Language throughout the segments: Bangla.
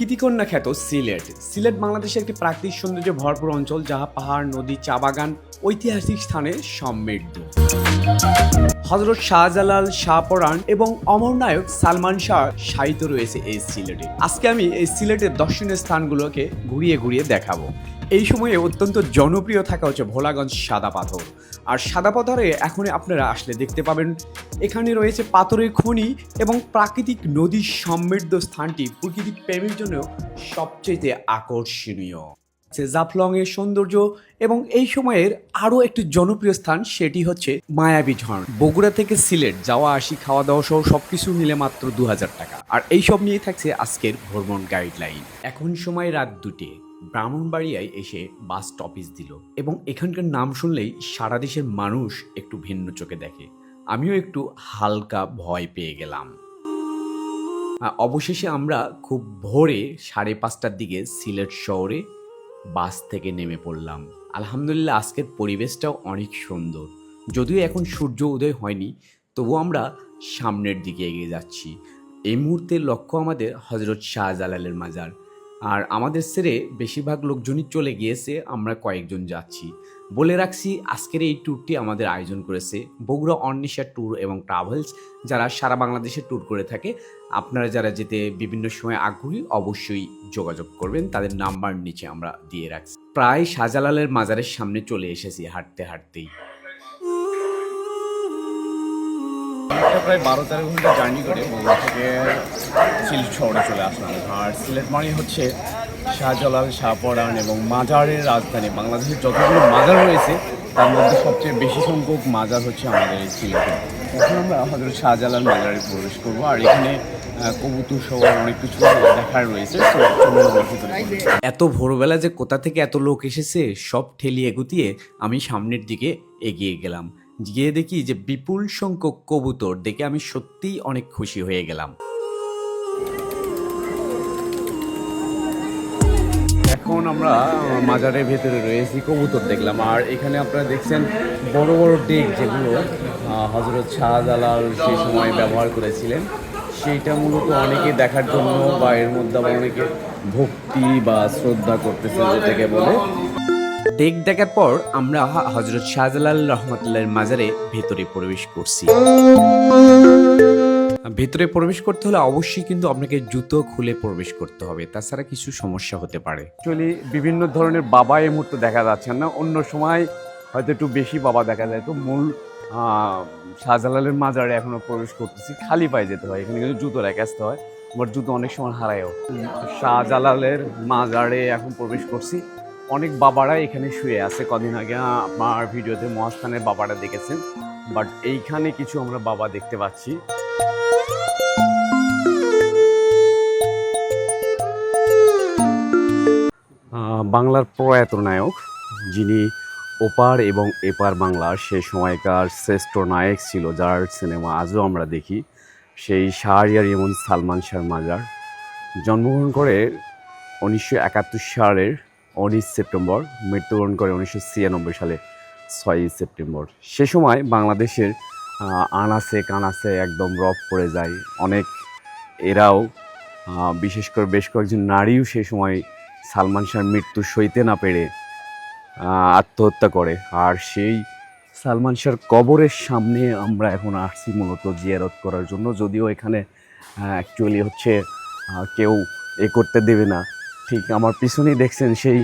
প্রকৃতিকন্যা খ্যাত সিলেট। সিলেট বাংলাদেশের একটি প্রাকৃতিক সৌন্দর্যে ভরপুর অঞ্চল যা পাহাড়, নদী, চা বাগান, ঐতিহাসিক স্থানে সমৃদ্ধ। হজরত শাহজালাল শাহপরাণ এবং অমরনায়ক সালমান শাহ সাহিত্য রয়েছে এই সিলেটে। আজকে আমি এই সিলেটের দর্শনীয় স্থানগুলোকে ঘুরিয়ে ঘুরিয়ে দেখাবো। এই সময়ে অত্যন্ত জনপ্রিয় থাকা হচ্ছে ভোলাগঞ্জ সাদা পাথর। আর সাদা পাথরে এখন আপনারা আসলে দেখতে পাবেন, এখানে রয়েছে পাথরের খনি এবং প্রাকৃতিক নদীর সমৃদ্ধ স্থানটি প্রকৃতিক প্রেমের জন্য সবচেয়ে আকর্ষণীয়। আছে জাফলং এর সৌন্দর্য এবং এই সময়ের আরও একটি জনপ্রিয় স্থান সেটি হচ্ছে মায়াবী ঝর্ণ বগুড়া থেকে সিলেট যাওয়া, আসি খাওয়া দাওয়া সহ সবকিছু মিলে মাত্র দু হাজার টাকা। আর এই সব নিয়ে থাকছে আজকের ভ্রমণ গাইডলাইন। এখন সময় রাত দুটে ব্রাহ্মণবাড়িয়ায় এসে বাস স্টপেজ দিল এবং এখানকার নাম শুনলেই সারা দেশের মানুষ একটু ভিন্ন চোখে দেখে। আমিও একটু হালকা ভয় পেয়ে গেলাম। অবশেষে আমরা খুব ভোরে সাড়ে পাঁচটার দিকে সিলেট শহরে বাস থেকে নেমে পড়লাম। আলহামদুলিল্লাহ, আজকের পরিবেশটাও অনেক সুন্দর। যদিও এখন সূর্য উদয় হয়নি তবু আমরা সামনের দিকে এগিয়ে যাচ্ছি। এই মুহূর্তে লক্ষ্য আমাদের হজরত শাহজালালের মাজার। আর আমাদের সেরে বেশিরভাগ লোকজনই চলে গিয়েছে, আমরা কয়েকজন যাচ্ছি। বলে রাখছি, আজকের এই ট্যুরটি আমাদের আয়োজন করেছে বগুড়া অন্বেষা ট্যুর এবং ট্রাভেলস যারা সারা বাংলাদেশে ট্যুর করে থাকে, আপনারা যারা যেতে বিভিন্ন সময় আগ্রহী, অবশ্যই যোগাযোগ করবেন। তাদের নাম্বার নিচে আমরা দিয়ে রাখছি। প্রায় শাহজালালের মাজারের সামনে চলে এসেছি হাঁটতে হাঁটতেই। প্রায় বারো তেরো ঘণ্টা জার্নি করে বগুড়া থেকে সিলেট শহরে চলে আসলাম। আর সিলেট মানে হচ্ছে শাহজালাল শাহপরান এবং মাজারের রাজধানী। বাংলাদেশের যতগুলো মাজার রয়েছে, তার মধ্যে সবচেয়ে বেশি সংখ্যক মাজার হচ্ছে আমাদের এই সিলেটে। এখন আমরা হজরত শাহজালাল মাজারে প্রবেশ করব, আর এখানে কবুতর সহ অনেক কিছু দেখার রয়েছে। এত ভোরবেলা যে কোথা থেকে এত লোক এসেছে, সব ঠেলিয়ে গুতিয়ে আমি সামনের দিকে এগিয়ে গেলাম। গিয়ে দেখি যে বিপুল সংখ্যক কবুতর দেখে আমি সত্যিই অনেক খুশি হয়ে গেলাম। এখন আমরা মাজারের ভেতরে রয়েছি, কবুতর দেখলাম। আর এখানে আপনারা দেখছেন বড় বড় ডেক যেগুলো হজরত শাহজালাল সেই সময় ব্যবহার করেছিলেন। সেইটা মূলত অনেকে দেখার জন্য বা এর মধ্যে আবার অনেকে ভক্তি বা শ্রদ্ধা করতেছে, যেটাকে বলে। ডেক দেখার পর আমরা হজরত শাহজালাল রহমতুল্লাহর মাজারে ভেতরে প্রবেশ করছি। ভেতরে প্রবেশ করতে হলে অবশ্যই কিন্তু আপনাকে জুতো খুলে প্রবেশ করতে হবে। তাছাড়া কিছু সমস্যা হতে পারে। অ্যাকচুয়ালি বিভিন্ন ধরনের বাবা এই মুহূর্তে দেখা যাচ্ছে না। অন্য সময় হয়তো একটু বেশি বাবা দেখা যায়। তো মূল শাহজালালের মাজারে এখনও প্রবেশ করতেছি। খালি পায়ে যেতে হয়। এখানে কিন্তু জুতো রেখে আসতে হয়। আমার জুতো অনেক সময় হারায়ও। শাহজালালের মাজারে এখন প্রবেশ করছি। অনেক বাবারা এখানে শুয়ে আছে। কদিন আগে আমার ভিডিওতে মহাস্থানের বাবারা দেখেছেন। বাট এইখানে কিছু আমরা বাবা দেখতে পাচ্ছি। বাংলার প্রয়াত নায়ক, যিনি ওপার এবং এপার বাংলার সে সময়কার শ্রেষ্ঠ নায়ক ছিল, যার সিনেমা আজও আমরা দেখি, সেই শাহরিয়ার এমন সালমান শাহর মাজার জন্মগ্রহণ করে উনিশশো একাত্তর সালের উনিশ সেপ্টেম্বর, মৃত্যুবরণ করে উনিশশো ছিয়ানব্বই সালে ছয়ই সেপ্টেম্বর। সে সময় বাংলাদেশের আনাসে কানাসে একদম রফ পড়ে যায়। অনেক এরাও বিশেষ করে বেশ কয়েকজন নারীও সে সময় সালমান শাহর মৃত্যু সইতে না পেরে আত্মহত্যা করে। আর সেই সালমান শাহর কবরের সামনে আমরা এখন আসছি মূলত জিয়ারত করার জন্য। যদিও এখানে অ্যাকচুয়ালি হচ্ছে কেউ এ করতে দেবে না। ঠিক, আমার পিছনেই দেখছেন সেই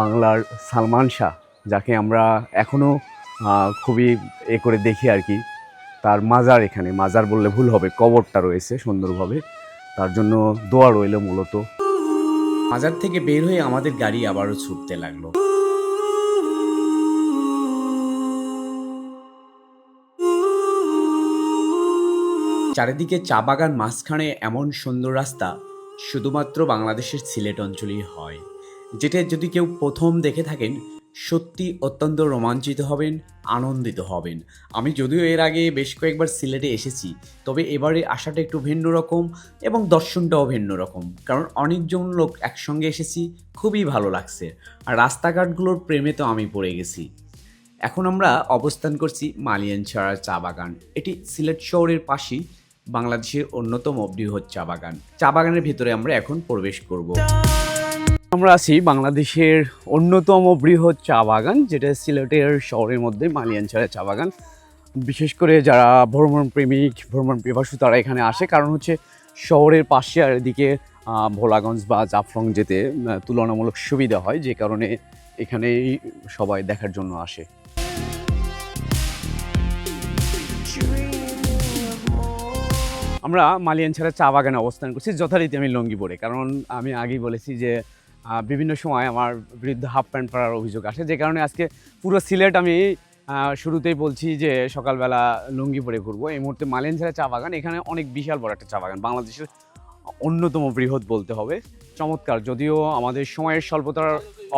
বাংলার সালমান শাহ, যাকে আমরা এখনও খুবই এ করে দেখি আর কি। তার মাজার এখানে, মাজার বললে ভুল হবে, কবরটা রয়েছে সুন্দরভাবে। তার জন্য দোয়া রইল মূলত। মাজার থেকে বের হয়ে আমাদের গাড়ি আবারও ছুটতে লাগল। চারিদিকে চা বাগান মাঝখানে এমন সুন্দর রাস্তা শুধুমাত্র বাংলাদেশের সিলেট অঞ্চলেই হয়। যেটা যদি কেউ প্রথম দেখে থাকেন, সত্যি অত্যন্ত রোমাঞ্চিত হবেন, আনন্দিত হবেন। আমি যদিও এর আগে বেশ কয়েকবার সিলেটে এসেছি, তবে এবারে আসাটা একটু ভিন্ন রকম এবং দর্শনটাও ভিন্ন রকম। কারণ অনেকজন লোক একসঙ্গে এসেছি, খুবই ভালো লাগছে। আর রাস্তাঘাটগুলোর প্রেমে তো আমি পড়ে গেছি। এখন আমরা অবস্থান করছি মালিয়ানছড়া চা বাগান। এটি সিলেট শহরের পাশেই। বাংলাদেশের অন্যতম বৃহৎ চা বাগান। চা বাগানের ভিতরে আমরা এখন প্রবেশ করব। আমরা আছি বাংলাদেশের অন্যতম বৃহৎ চা বাগান, যেটা সিলেটের শহরের মধ্যে মালিয়ানছড়া চা বাগান। বিশেষ করে যারা ভ্রমণ প্রেমিক, ভ্রমণ পিপাসু, তারা এখানে আসে। কারণ হচ্ছে শহরের পাশে আর এদিকে ভোলাগঞ্জ বা জাফলং যেতে তুলনামূলক সুবিধা হয়, যে কারণে এখানেই সবাই দেখার জন্য আসে। আমরা মালিয়ান ছাড়া চা বাগানে অবস্থান করছি, যথারীতি আমি লঙ্গি পরে। কারণ আমি আগেই বলেছি যে বিভিন্ন সময় আমার বিরুদ্ধে হাফ প্যান্ট পরার অভিযোগ আসে। যে কারণে আজকে পুরো সিলেট আমি শুরুতেই বলছি যে, সকালবেলা লুঙ্গি পরে ঘুরবো। এই মুহূর্তে মালিয়ানছড়া চা বাগান, এখানে অনেক বিশাল বড় একটা চা বাগান। বাংলাদেশের অন্যতম বৃহৎ বলতে হবে। চমৎকার, যদিও আমাদের সময়ের স্বল্পতার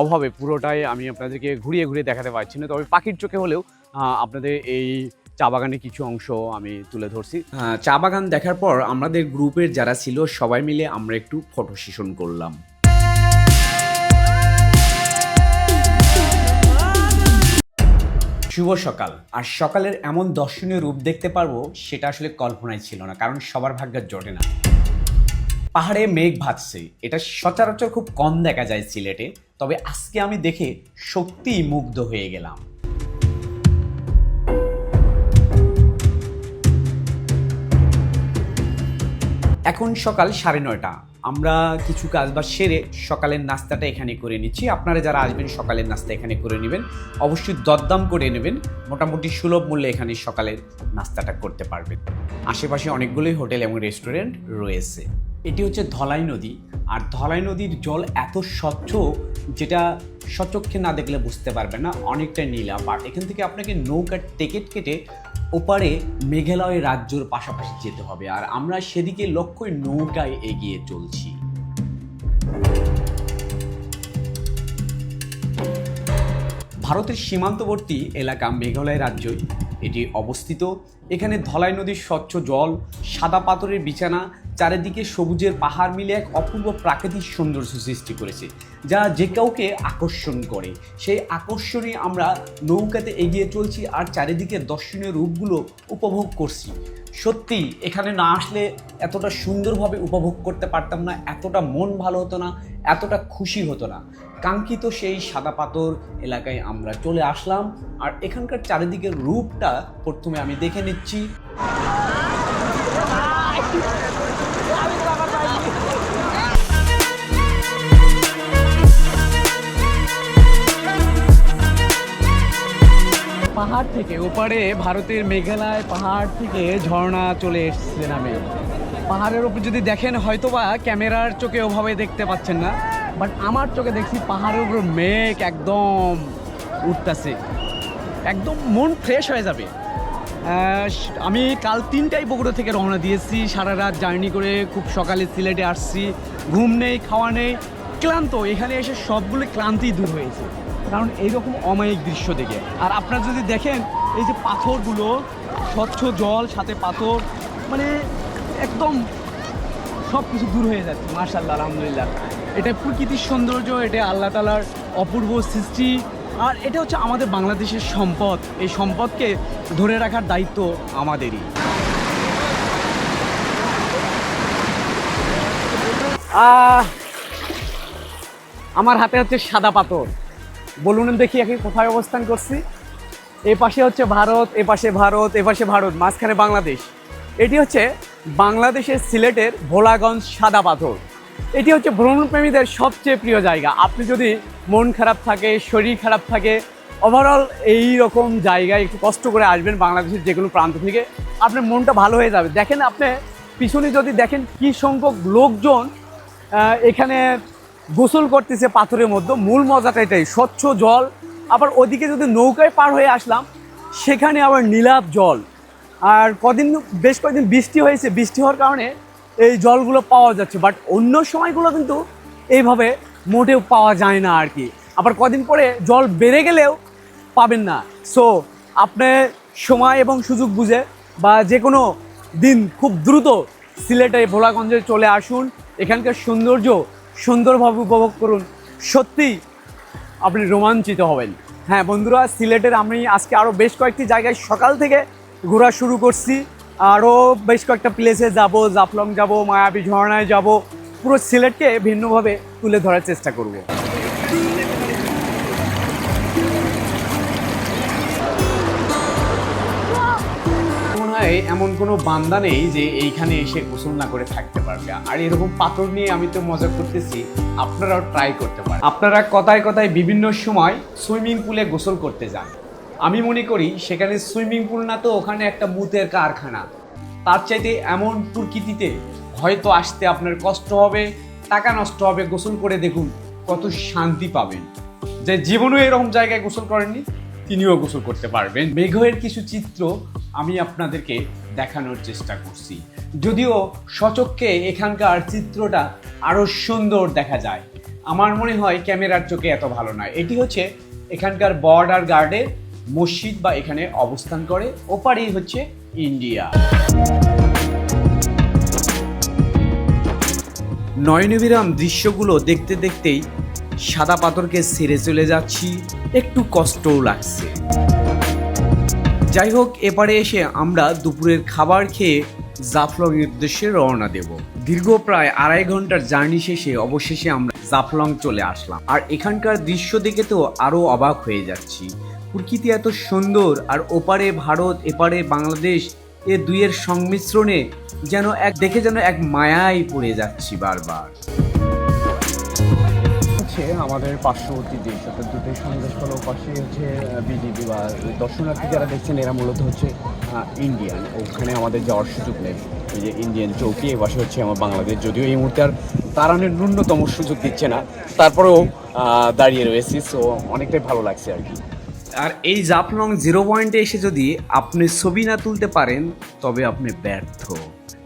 অভাবে পুরোটাই আমি আপনাদেরকে ঘুরিয়ে ঘুরিয়ে দেখাতে পারছি না। তবে পাখির চোখে হলেও আপনাদের এই চা বাগানের কিছু অংশ আমি তুলে ধরছি। চা বাগান দেখার পর আমাদের গ্রুপের যারা ছিল সবাই মিলে আমরা একটু ফটো সেশন করলাম। শুভ সকাল। আর সকালের এমন দর্শনীয় রূপ দেখতে পারব সেটা আসলে কল্পনায় ছিল না, কারণ সবার ভাগ্যে জোটে না। পাহাড়ে মেঘ ভাসছে, এটা সচরাচর খুব কম দেখা যায় সিলেটে, তবে আজকে আমি দেখে সত্যিই মুগ্ধ হয়ে গেলাম। এখন সকাল সাড়ে নয়টা। আমরা কিছু কাজ বা সেরে সকালের নাস্তাটা এখানে করে নিচ্ছি। আপনারা যারা আসবেন, সকালের নাস্তা এখানে করে নেবেন। অবশ্যই দরদাম করে নেবেন। মোটামুটি সুলভ মূল্যে এখানে সকালের নাস্তাটা করতে পারবেন। আশেপাশে অনেকগুলোই হোটেল এবং রেস্টুরেন্ট রয়েছে। এটি হচ্ছে ধলাই নদী। আর ধলাই নদীর জল এত স্বচ্ছ যেটা সচক্ষে না দেখলে বুঝতে পারবেন না অনেকটা নীলা আর এখান থেকে আপনাকে নৌকার টিকিট কেটে ওপারে মেঘালয় রাজ্যর পাশাপাশি যেতে হবে। আর আমরা সেদিকে লক্ষ্যই নৌকায় এগিয়ে চলছি। ভারতের সীমান্তবর্তী এলাকা মেঘালয় রাজ্যই এটি অবস্থিত। এখানে ধলাই নদীর স্বচ্ছ জল, সাদা পাথরের বিছানা চারিদিকে সবুজের পাহাড় মিলে এক অপূর্ব প্রাকৃতিক সৌন্দর্য সৃষ্টি করেছে, যা যে কাউকে আকর্ষণ করে। সেই আকর্ষণে আমরা নৌকাতে এগিয়ে চলছি আর চারিদিকে দর্শনীয় রূপগুলো উপভোগ করছি। সত্যি, এখানে না আসলে এতটা সুন্দরভাবে উপভোগ করতে পারতাম না, এতটা মন ভালো হতো না, এতটা খুশি হতো না। কাঙ্ক্ষিত সেই সাদা পাথর এলাকায় আমরা চলে আসলাম আর এখানকার চারিদিকের রূপটা প্রথমে আমি দেখে নিচ্ছি। পাহাড় থেকে ওপারে ভারতের মেঘালয় পাহাড় থেকে ঝর্ণা চলে এসছে নামে। পাহাড়ের উপর যদি দেখেন, হয়তোবা ক্যামেরার চোখে ওভাবে দেখতে পাচ্ছেন না বাট আমার চোখে দেখছি পাহাড়ের উপর মেঘ একদম উঠতেছে। একদম মন ফ্রেশ হয়ে যাবে। আমি কাল তিনটাই বগুড়া থেকে রওনা দিয়েছি, সারা রাত জার্নি করে খুব সকালে সিলেটে আসছি, ঘুম নেই, খাওয়া নেই, ক্লান্ত। এখানে এসে সবগুলো ক্লান্তি দূর হয়েছে। কারণ এইরকম অমায়িক দৃশ্য দেখে। আর আপনারা যদি দেখেন, এই যে পাথরগুলো, স্বচ্ছ জল, সাথে পাথর মানে একদম সব কিছু দূর হয়ে যাচ্ছে মার্শাল্লাহ আলহামদুলিল্লাহ। এটা প্রকৃতির সৌন্দর্য, এটা আল্লাহ তালার অপূর্ব সৃষ্টি। আর এটা হচ্ছে আমাদের বাংলাদেশের সম্পদ। এই সম্পদকে ধরে রাখার দায়িত্ব আমাদেরই। আমার হাতে হচ্ছে সাদা পাথর। বলুন দেখি এখন কোথায় অবস্থান করছি। এই পাশে হচ্ছে ভারত এ পাশে ভারত এ পাশে ভারত, মাঝখানে বাংলাদেশ। এটি হচ্ছে বাংলাদেশের সিলেটের ভোলাগঞ্জ সাদা পাথর। এটি হচ্ছে ভ্রমণপ্রেমীদের সবচেয়ে প্রিয় জায়গা। আপনি যদি মন খারাপ থাকে, শরীর খারাপ থাকে ওভারঅল এই রকম জায়গায় একটু কষ্ট করে আসবেন বাংলাদেশের যে কোনো প্রান্ত থেকে, আপনার মনটা ভালো হয়ে যাবে। দেখেন আপনি পিছনে যদি দেখেন কি সংখ্যক লোকজন এখানে গোসল করতেছে পাথরের মধ্যে, মূল মজাটা এটাই, স্বচ্ছ জল। আবার ওদিকে যদি নৌকায় পার হয়ে আসলাম, সেখানে আবার নীলাভ জল। আর কদিন, বেশ কয়েকদিন বৃষ্টি হয়েছে, বৃষ্টি হওয়ার কারণে এই জলগুলো পাওয়া যাচ্ছে। বাট অন্য সময়গুলো কিন্তু এইভাবে মোটেও পাওয়া যায় না আর কি। আবার কদিন পরে জল বেড়ে গেলেও পাবেন না। সো আপনি সময় এবং সুযোগ বুঝে বা যে কোনো দিন খুব দ্রুত সিলেটে ভোলাগঞ্জে চলে আসুন। এখানকার সৌন্দর্য সুন্দরভাবে উপভোগ করুন। সত্যি আপনি রোমাঞ্চিত হবেন। হ্যাঁ বন্ধুরা, সিলেটের আমি আজকে আরও বেশ কয়েকটি জায়গায় সকাল থেকে ঘোরা শুরু করছি। আরও বেশ কয়েকটা প্লেসে যাব, জাফলং যাব, মায়াবী ঝর্ণায় যাব। পুরো সিলেটকে ভিন্নভাবে তুলে ধরার চেষ্টা করব। হয় এমন কোনো বান্দা নেই যে এইখানে এসে গোসল না করে থাকতে পারবে। আর এরকম পাথর নিয়ে আমি তো মজা করতেছি, আপনারাও ট্রাই করতে পারেন। আপনারা কথায় কথায় বিভিন্ন সময় সুইমিং পুলে গোসল করতে যান। আমি মনে করি সেখানে সুইমিং পুল না তো ওখানে একটা বুথের কারখানা। তার চাইতে এমন প্রকৃতিতে হয়তো আসতে আপনার কষ্ট হবে, টাকা নষ্ট হবে, গোসল করে দেখুন কত শান্তি পাবেন। যে জীবনেও এরকম জায়গায় গোসল করেননি তিনিও গোসল করতে পারবেন। মেঘের কিছু চিত্র আমি আপনাদেরকে দেখানোর চেষ্টা করছি। যদিও সচক্ষে এখানকার চিত্রটা আরও সুন্দর দেখা যায়। আমার মনে হয় ক্যামেরার চোখে এত ভালো নয় এটি হচ্ছে এখানকার বর্ডার গার্ডের মসজিদ বা এখানে অবস্থান করে। ওপারেই হচ্ছে ইন্ডিয়া। নয়নবিরাম দৃশ্যগুলো দেখতে দেখতেই সাদা পাথরকে সেরে চলে যাচ্ছি, একটু কষ্টও লাগছে। যাই হোক এপারে এসে আমরা দুপুরের খাবার খেয়ে জাফলং এর উদ্দেশ্যে রওনা দেব। দীর্ঘ প্রায় আড়াই ঘণ্টার জার্নি শেষে অবশেষে আমরা জাফলং চলে আসলাম। আর এখানকার দৃশ্য দেখে তো আরও অবাক হয়ে যাচ্ছি। প্রকৃতি এত সুন্দর আর ওপারে ভারত, এপারে বাংলাদেশ, এ দুইয়ের সংমিশ্রণে যেন এক, দেখে যেন এক মায়ায় পড়ে যাচ্ছি বারবার। হচ্ছে আমাদের পার্শ্ববর্তী দেশ, অর্থাৎ দুটোই সন্দেশ হলো পাশে হচ্ছে বিজেপি বা দর্শনার্থী যারা দেখছেন, এরা মূলত হচ্ছে ইন্ডিয়ান ওখানে আমাদের যাওয়ার সুযোগ নেই। এই যে ইন্ডিয়ান চৌকি এ পাশে হচ্ছে আমার বাংলাদেশ। যদিও এই মুহূর্তে আর তারানের ন্যূনতম সুযোগ দিচ্ছে না, তারপরেও দাঁড়িয়ে রয়েছি সো অনেকটাই ভালো লাগছে আর কি। আর এই জাফলং জিরো পয়েন্টে এসে যদি আপনি ছবি না তুলতে পারেন, তবে আপনি ব্যর্থ।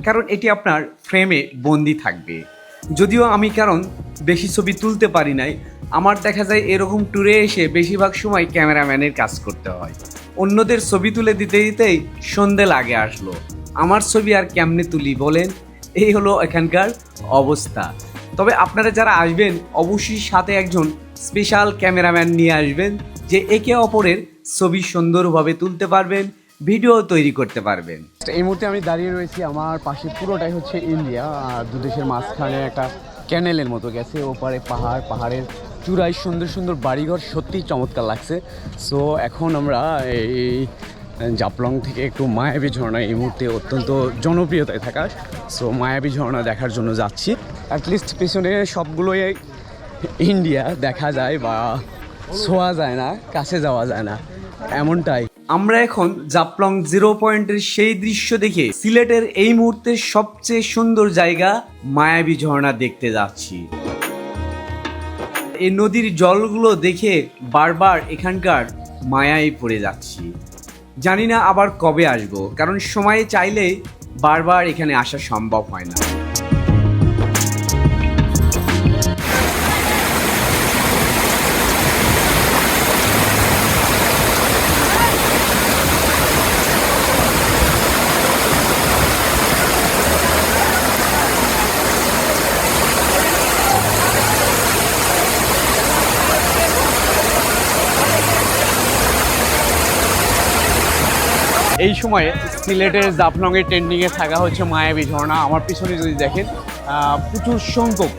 কারণ এটি আপনার ফ্রেমে বন্দি থাকবে। যদিও আমি কারণ বেশি ছবি তুলতে পারি নাই, আমার দেখা যায় এরকম ট্যুরে এসে বেশিরভাগ সময় ক্যামেরাম্যানের কাজ করতে হয়। অন্যদের ছবি তুলে দিতে দিতেই সন্ধে লাগে আসলো। আমার ছবি আর কেমনে তুলি বলেন? এই হলো এখানকার অবস্থা। তবে আপনারা যারা আসবেন, অবশ্যই সাথে একজন স্পেশাল ক্যামেরাম্যান নিয়ে আসবেন, যে একে অপরের ছবি সুন্দরভাবে তুলতে পারবেন। ভিডিও তৈরি করতে পারবেন। এই মুহূর্তে আমি দাঁড়িয়ে রয়েছি আমার পাশে, পুরোটাই হচ্ছে ইন্ডিয়া। আর দু দেশের মাঝখানে একটা ক্যানেলের মতো গেছে, ওপারে পাহাড়, পাহাড়ের চূড়ায় সুন্দর সুন্দর বাড়িঘর, সত্যিই চমৎকার লাগছে। সো এখন আমরা এই জাপলং থেকে একটু মায়াবী ঝর্ণা এই মুহূর্তে অত্যন্ত জনপ্রিয়তায় থাকা। সো মায়াবী ঝর্ণা দেখার জন্য যাচ্ছি। অ্যাটলিস্ট পেছনে সবগুলোই ইন্ডিয়া দেখা যায় বা ছোঁয়া যায় না, কাছে যাওয়া যায় না। এমনটাই। আমরা এখন জাপলং জিরো পয়েন্টের সেই দৃশ্য দেখে সিলেটের এই মুহূর্তের সবচেয়ে সুন্দর জায়গা মায়াবী ঝর্ণা দেখতে যাচ্ছি। এই নদীর জলগুলো দেখে বারবার এখানকার মায়ায় পড়ে যাচ্ছি। জানি না আবার কবে আসব, কারণ সময়ে চাইলে বারবার এখানে আসা সম্ভব হয় না। এই সময়ে সিলেটের জাফলংয়ের ট্রেন্ডিংয়ে থাকা হচ্ছে মায়াবী ঝর্ণা। আমার পিছনে যদি দেখেন প্রচুর সংখ্যক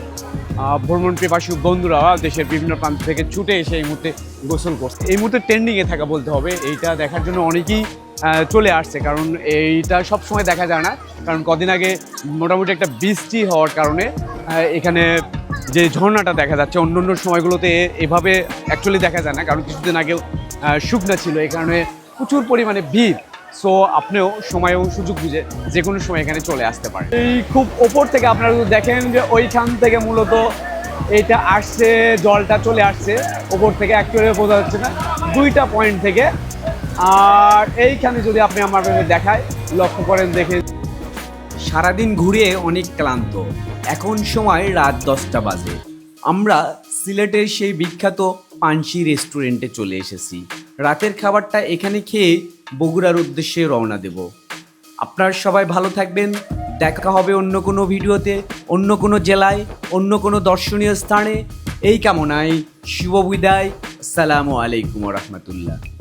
ভ্রমণ পিপাসু বন্ধুরা দেশের বিভিন্ন প্রান্ত থেকে ছুটে এসে এই মুহূর্তে গোসল করছে। এই মুহূর্তে ট্রেন্ডিংয়ে থাকা বলতে হবে, এইটা দেখার জন্য অনেকেই চলে আসছে, কারণ এইটা সব সময় দেখা যায় না। কারণ কদিন আগে মোটামুটি একটা বৃষ্টি হওয়ার কারণে এখানে যে ঝর্ণাটা দেখা যাচ্ছে, অন্য অন্য সময়গুলোতে এভাবে অ্যাকচুয়ালি দেখা যায় না। কারণ কিছুদিন আগেও শুকনা ছিল, এই কারণে প্রচুর পরিমাণে ভিড়। সো আপনিও সময় ও সুযোগ বুঝে যে কোনো সময় এখানে চলে আসতে পারেন। এই খুব ওপর থেকে আপনারা যদি দেখেন যে ওইখান থেকে মূলত এটা আসছে, জলটা চলে আসছে, ওপর থেকে অ্যাকচুয়ালি বোঝা যাচ্ছে না, দুইটা পয়েন্ট থেকে। আর এইখানে যদি আপনি আমার দেখায়, লক্ষ্য করেন দেখে সারাদিন ঘুরে অনেক ক্লান্ত। এখন সময় রাত দশটা বাজে। আমরা সিলেটের সেই বিখ্যাত পানসি রেস্টুরেন্টে চলে এসেছি। রাতের খাবারটা এখানে খেয়ে বগুড়ার উদ্দেশ্যে রওনা দেব। আপনার সবাই ভালো থাকবেন। দেখা হবে অন্য কোনো ভিডিওতে, অন্য কোনো জেলায়, অন্য কোনো দর্শনীয় স্থানে। এই কামনায় শুভ বিদায়। আসসালামু আলাইকুম রহমতুল্লাহ।